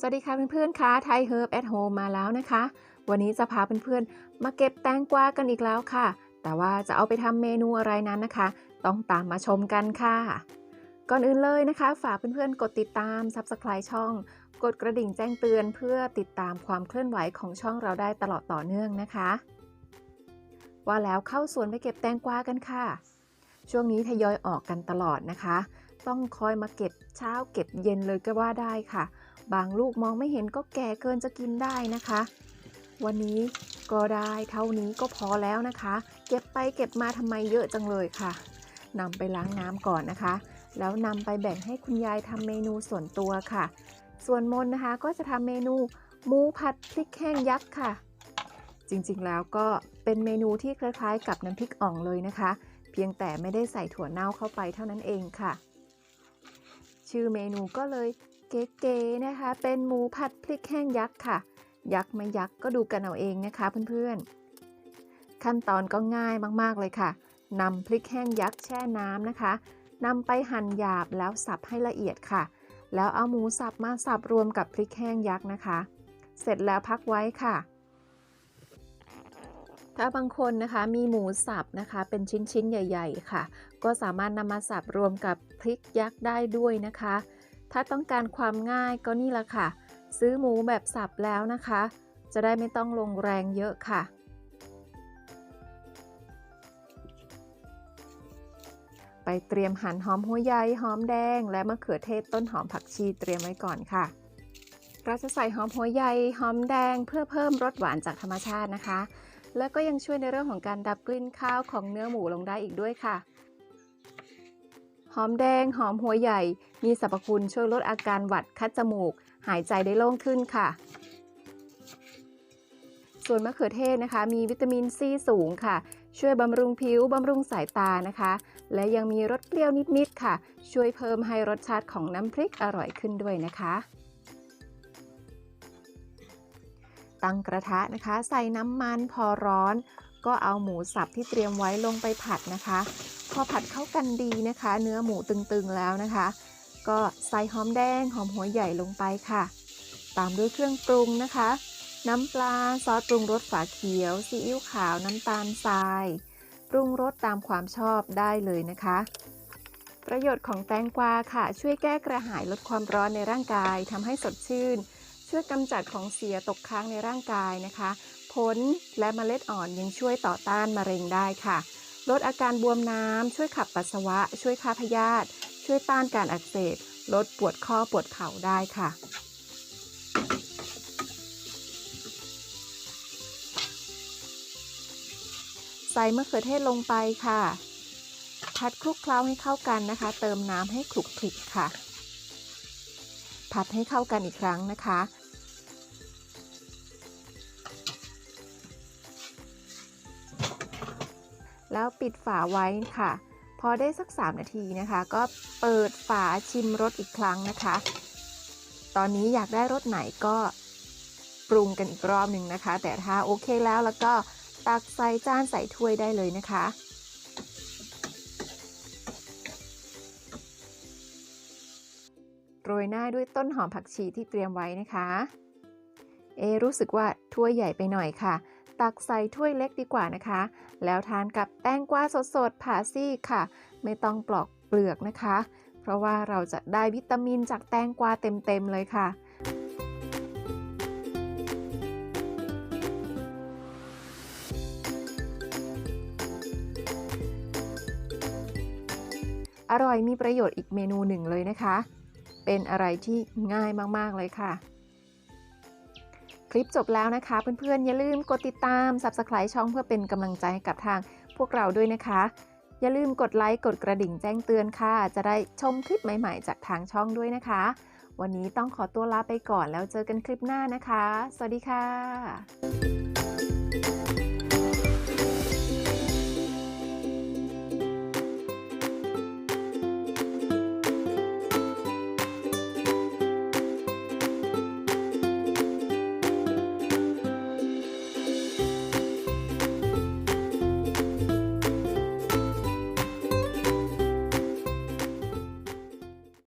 สวัสดีค่ะเพื่อนๆค่ะไทยเฮิร์บแอทโฮมมาแล้วนะคะ วันนี้จะพาเพื่อนๆ มาเก็บแตงกวากันอีกแล้วค่ะ แต่ว่าจะเอาไปทำเมนูอะไรนั้นนะคะ ต้องตามมาชมกันค่ะ ก่อนอื่นเลยนะคะ ฝากเพื่อนๆ กดติดตาม Subscribe ช่อง กดกระดิ่งแจ้งเตือนเพื่อติดตามความเคลื่อนไหวของช่องเราได้ตลอดต่อเนื่องนะคะ ว่าแล้วเข้าสวนไปเก็บแตงกวากันค่ะ ช่วงนี้ทยอยออกกันตลอดนะคะ ต้องคอยมาเก็บเช้าเก็บเย็นเลยก็ว่าได้ค่ะ บางลูกมองไม่เห็นก็แก่เกินจะกินได้นะคะ วันนี้ก็ได้เท่านี้ก็พอแล้วนะคะ เก็บไปเก็บมาทำไมเยอะจังเลยค่ะนำไปล้างน้ำก่อนนะคะ แล้วนำไปแบ่งให้คุณยายทำเมนูส่วนตัวค่ะ ส่วนมนนะคะก็จะทำเมนูหมูผัดพริกแห้งยักษ์ค่ะ จริงๆแล้วก็เป็นเมนูที่คล้ายๆ กับน้ำพริกอ่องเลยนะคะ เพียงแต่ไม่ได้ใส่ถั่วเน่าเข้าไปเท่านั้นเองค่ะ ชื่อเมนูก็เลย เก๋ๆนะคะ เป็นหมูผัดพริกแห้งยักษ์ค่ะ ยักษ์ไม่ยักษ์ก็ดูกันเอาเองนะคะเพื่อนๆ ขั้นตอนก็ง่ายมากๆเลยค่ะนำพริกแห้งยักษ์แช่น้ำนะคะนำไปหั่นหยาบแล้วสับให้ละเอียดค่ะ แล้วเอาหมูสับมาสับรวมกับพริกแห้งยักษ์นะคะ เสร็จแล้วพักไว้ค่ะ ถ้าบางคนนะคะมีหมูสับนะคะเป็นชิ้นๆ ใหญ่ ๆ ค่ะ ก็สามารถนำมาสับรวมกับพริกยักษ์ได้ด้วยนะคะ ถ้าต้องการความง่ายก็นี่แหละค่ะ ซื้อหมูแบบสับแล้วนะคะ จะได้ไม่ต้องลงแรงเยอะค่ะ ไปเตรียมหั่นหอมหัวใหญ่หอมแดง และมะเขือเทศต้นหอมผักชีเตรียมไว้ก่อนค่ะ เราจะใส่หอมหัวใหญ่หอมแดงเพื่อเพิ่มรสหวานจากธรรมชาตินะคะ แล้วก็ยังช่วยในเรื่องของการดับกลิ่นข้าวของเนื้อหมูลงได้อีกด้วยค่ะ อมแดง หอมหัวใหญ่ มีสรรพคุณช่วยลดอาการหวัดคัดจมูก หายใจได้โล่งขึ้นค่ะ ส่วนมะเขือเทศนะคะ มีวิตามินซีสูงค่ะ ช่วยบำรุงผิว บำรุงสายตานะคะ และยังมีรสเปรี้ยวนิด ๆ ค่ะ ช่วยเพิ่มให้รสชาติของน้ำพริกอร่อยขึ้นด้วยนะคะตั้งกระทะนะคะ ใส่น้ำมันพอร้อน ก็เอาหมูสับที่เตรียมไว้ลงไปผัดนะคะ พอผัดเข้ากันดีนะคะ เนื้อหมูตึงๆแล้วนะคะ ก็ใส่หอมแดงหอมหัวใหญ่ลงไปค่ะ ตามด้วยเครื่องปรุงนะคะ น้ำปลาซอสปรุงรสฝาเขียวซีอิ๊วขาวน้ำตาลทราย ปรุงรสตามความชอบได้เลยนะคะประโยชน์ของแตงกวาค่ะ ช่วยแก้กระหายลดความร้อนในร่างกายทำให้สดชื่น ช่วยกำจัดของเสียตกค้างในร่างกายนะคะ ผลและเมล็ดอ่อนยังช่วยต่อต้านมะเร็งได้ค่ะ ลดอาการบวมน้ำ ช่วยขับปัสสาวะ ช่วยฆ่าพยาธิ ช่วยต้านการอักเสบ ลดปวดข้อปวดเข่าได้ค่ะใส่มะเขือเทศลงไปค่ะพัดคลุกเคล้าให้เข้ากันนะคะ เติมน้ำให้คลุกคลิกค่ะ ผัดให้เข้ากันอีกครั้งนะคะ แล้วปิดฝาไว้ค่ะ พอได้สัก 3 นาทีนะคะ ก็เปิดฝาชิมรสอีกครั้งนะคะ ตอนนี้อยากได้รสไหนก็ปรุงกันอีกรอบหนึ่งนะคะ แต่ถ้าโอเคแล้วแล้วก็ตักใส่จานใส่ถ้วยได้เลยนะคะโรยหน้าด้วยต้นหอมผักชีที่เตรียมไว้นะคะ เอรู้สึกว่าถ้วยใหญ่ไปหน่อยค่ะ ตักใส่ถ้วยเล็กดีกว่านะคะ แล้วทานกับแตงกวาสดๆผ่าซี่ค่ะ ไม่ต้องปลอกเปลือกนะคะ เพราะว่าเราจะได้วิตามินจากแตงกวาเต็มๆเลยค่ะอร่อยมีประโยชน์อีกเมนูหนึ่งเลยนะคะ เป็นอะไรที่ง่ายมาก ๆ เลยค่ะ คลิปจบแล้วนะคะ เพื่อนๆ อย่าลืมกดติดตาม Subscribe ช่องเพื่อเป็นกำลังใจให้กับทางพวกเราด้วยนะคะ อย่าลืมกดไลค์กดกระดิ่งแจ้งเตือนค่ะ จะได้ชมคลิปใหม่ ๆ จากทางช่องด้วยนะคะ วันนี้ต้องขอตัวลาไปก่อนแล้วเจอกันคลิปหน้านะคะ สวัสดีค่ะ